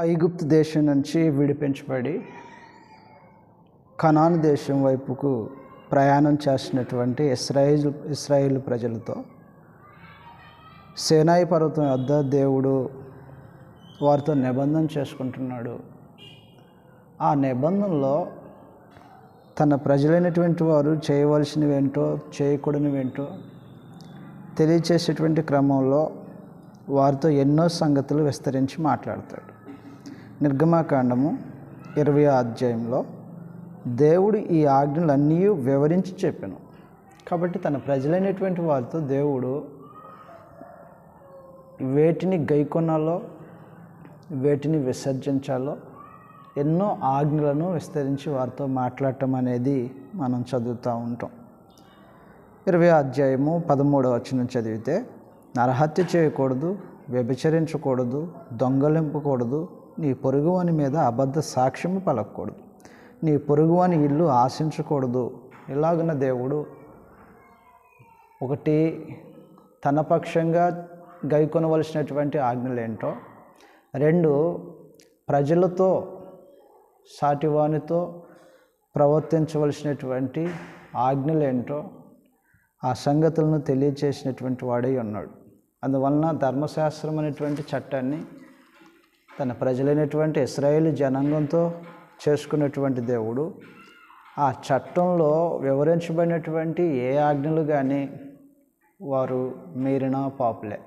ఐగుప్తు దేశం నుంచి విడిపించబడి కనాను దేశం వైపుకు ప్రయాణం చేసినటువంటి ఇస్రాయిల్ ఇస్రాయిల్ ప్రజలతో సేనాయి పర్వతం వద్ద దేవుడు వారితో నిబంధన చేసుకుంటున్నాడు. ఆ నిబంధనలో తన ప్రజలైనటువంటి వారు చేయవలసినవేంటో చేయకూడనివేంటో తెలియచేసేటువంటి క్రమంలో వారితో ఎన్నో సంగతులు విస్తరించి మాట్లాడతాడు. నిర్గమాకాండము ఇరవై అధ్యాయంలో దేవుడు ఈ ఆజ్ఞలన్నీ వివరించి చెప్పాను. కాబట్టి తన ప్రజలైనటువంటి వారితో దేవుడు వేటిని గైకొనాలో వేటిని విసర్జించాలో ఎన్నో ఆజ్ఞలను విస్తరించి వారితో మాట్లాడటం అనేది మనం చదువుతూ ఉంటాం. ఇరవై అధ్యాయము పదమూడవ వచనం చదివితే నరహత్య చేయకూడదు వ్యభిచరించకూడదు దొంగలింపకూడదు నీ పొరుగువాని మీద అబద్ధ సాక్ష్యము పలకూడదు నీ పొరుగువాని ఇల్లు ఆశించకూడదు. ఇలాగున్న దేవుడు ఒకటి తన పక్షంగా గైకొనవలసినటువంటి ఆజ్ఞలు ఏంటో రెండు ప్రజలతో సాటివానితో ప్రవర్తించవలసినటువంటి ఆజ్ఞలు ఏంటో ఆ సంగతులను తెలియచేసినటువంటి వాడై ఉన్నాడు. అందువలన ధర్మశాస్త్రం అనేటువంటి చట్టాన్ని తన ప్రజలైనటువంటి ఇస్రాయేల్ జనాంగంతో చేసుకున్నటువంటి దేవుడు. ఆ చట్టంలో వివరించబడినటువంటి ఏ ఆజ్ఞలు కానీ వారు మీరిన పాపులే.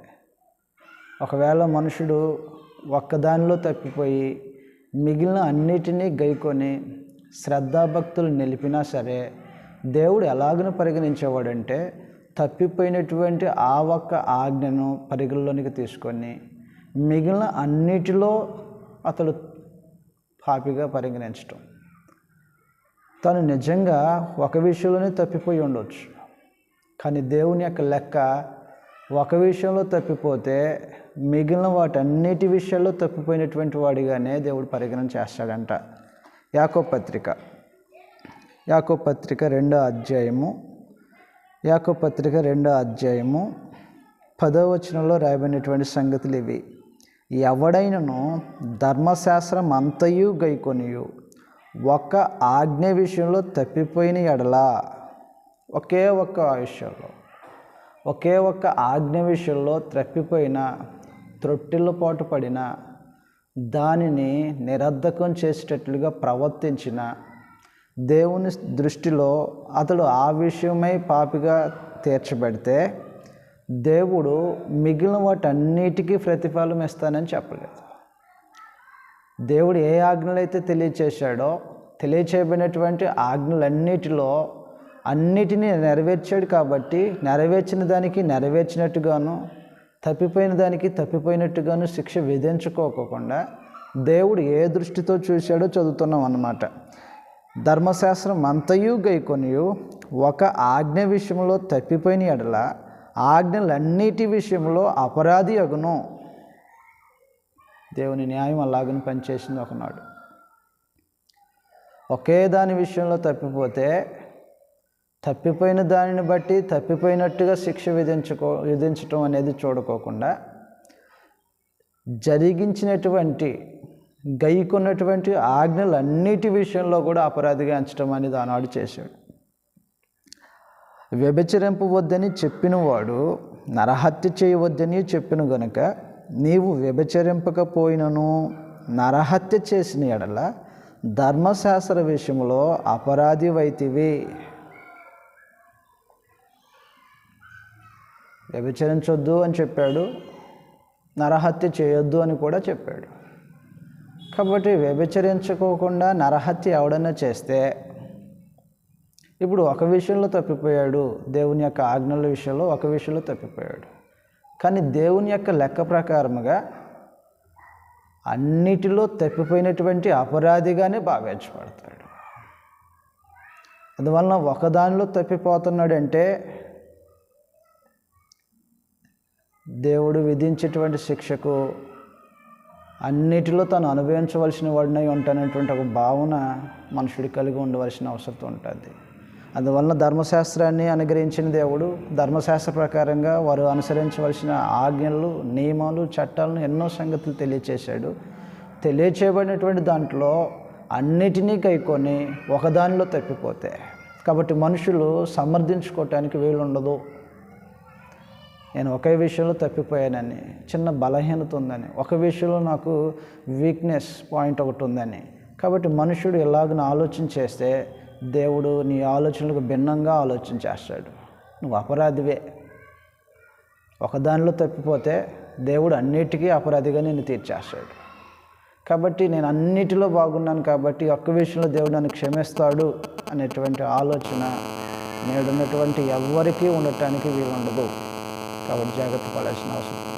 ఒకవేళ మనుషుడు ఒక్కదానిలో తప్పిపోయి మిగిలిన అన్నిటినీ గైకొని శ్రద్ధాభక్తులు నిలిపినా సరే దేవుడు ఎలాగను పరిగణించేవాడంటే తప్పిపోయినటువంటి ఆ ఒక్క ఆజ్ఞను పరిగణలోనికి తీసుకొని మిగిలిన అన్నిటిలో అతడు పాపిగా పరిగణించటం. తను నిజంగా ఒక విషయంలోనే తప్పిపోయి ఉండొచ్చు. కానీ దేవుని యొక్క లెక్క ఒక విషయంలో తప్పిపోతే మిగిలిన వాటన్నిటి విషయాల్లో తప్పిపోయినటువంటి వాడిగానే దేవుడు పరిగణన చేస్తాడంట. యాకో పత్రిక. యాకో పత్రిక రెండో అధ్యాయము. యాకో పత్రిక రెండో అధ్యాయము. పదో వచనంలో రాయబడినటువంటి సంగతులు ఇవి. ఎవడైనను ధర్మశాస్త్రం అంతయు గైకొనియు. ఒక్క ఆజ్ఞ విషయంలో తప్పిపోయిన ఎడలా ఒకే ఒక్క విషయంలో ఒకే ఒక్క ఆజ్ఞ విషయంలో తప్పిపోయిన త్రొట్టిల్ల పాటు పడిన దానిని నిరర్ధకం చేసేటట్లుగా ప్రవర్తించిన దేవుని దృష్టిలో అతడు ఆ విషయమై పాపిగా తీర్చబడితే దేవుడు మిగిలిన వాటన్నిటికీ ప్రతిఫలం ఇస్తానని చెప్పలేదు. దేవుడు ఏ ఆజ్ఞలైతే తెలియచేశాడో తెలియచేయబడినటువంటి ఆజ్ఞలన్నిటిలో అన్నిటినీ నెరవేర్చాడు కాబట్టి నెరవేర్చిన దానికి నెరవేర్చినట్టుగాను తప్పిపోయిన దానికి తప్పిపోయినట్టుగాను శిక్ష విధించుకోకుండా దేవుడు ఏ దృష్టితో చూశాడో చదువుతున్నాం అన్నమాట. ధర్మశాస్త్రం అంతయు గైకొనియు ఒక ఆజ్ఞ విషయంలో తప్పిపోయిన ఎడల ఆజ్ఞలన్నిటి విషయంలో అపరాధి అగును. దేవుని న్యాయం అలాగని పనిచేసింది ఒకనాడు. ఒకే దాని విషయంలో తప్పిపోతే తప్పిపోయిన దానిని బట్టి తప్పిపోయినట్టుగా శిక్ష విధించుకో విధించటం అనేది చూడుకోకుండా జరిగించినటువంటి గైకున్నటువంటి ఆజ్ఞలన్నిటి విషయంలో కూడా అపరాధిగా ఎంచడం అనేది ఆనాడు చేశాడు. వ్యభిచరింపవద్దని చెప్పినవాడు నరహత్య చేయవద్దని చెప్పిన గనుక నీవు వ్యభిచరింపకపోయినను నరహత్య చేసిన ఎడల ధర్మశాస్త్ర విషయంలో అపరాధి వైతివి. వ్యభిచరించొద్దు అని చెప్పాడు నరహత్య చేయొద్దు అని కూడా చెప్పాడు. కాబట్టి వ్యభిచరించుకోకుండా నరహత్య ఎవడన్నా చేస్తే ఇప్పుడు ఒక విషయంలో తప్పిపోయాడు. దేవుని యొక్క ఆజ్ఞల విషయంలో ఒక విషయంలో తప్పిపోయాడు. కానీ దేవుని యొక్క లెక్క ప్రకారముగా అన్నిటిలో తప్పిపోయినటువంటి అపరాధిగానే భావించబడతాడు అందువలన ఒకదానిలో తప్పిపోతున్నాడంటే దేవుడు విధించేటువంటి శిక్షకు అన్నిటిలో తను అనుభవించవలసిన వాడినై ఉంటానటువంటి ఒక భావన మనుషుడు కలిగి ఉండవలసిన అవసరం ఉంటుంది. అందువలన ధర్మశాస్త్రాన్ని అనుగ్రహించిన దేవుడు ధర్మశాస్త్ర ప్రకారంగా వారు అనుసరించవలసిన ఆజ్ఞలు నియమాలు చట్టాలను ఎన్నో సంగతులు తెలియచేశాడు. తెలియచేయబడినటువంటి దాంట్లో అన్నిటినీ కైకొని ఒకదానిలో తప్పిపోతే కాబట్టి మనుషులు సమర్థించుకోవటానికి వీలుండదు నేను ఒకే విషయంలో తప్పిపోయానని చిన్న బలహీనత ఉందని ఒక విషయంలో నాకు వీక్నెస్ పాయింట్ ఒకటి ఉందని. కాబట్టి మనుషుడు ఎలాగన ఆలోచన చేస్తే దేవుడు నీ ఆలోచనలకు భిన్నంగా ఆలోచన చేస్తాడు. నువ్వు అపరాధివే. ఒకదానిలో తప్పిపోతే దేవుడు అన్నిటికీ అపరాధిగా నేను తీర్చేస్తాడు. కాబట్టి నేను అన్నిటిలో బాగున్నాను కాబట్టి ఒక్క విషయంలో దేవుడు నన్ను క్షమిస్తాడు అనేటువంటి ఆలోచన నేడున్నటువంటి ఎవ్వరికీ ఉండటానికి వీలుండదు. కాబట్టి జాగ్రత్త పడాల్సిన అవసరం.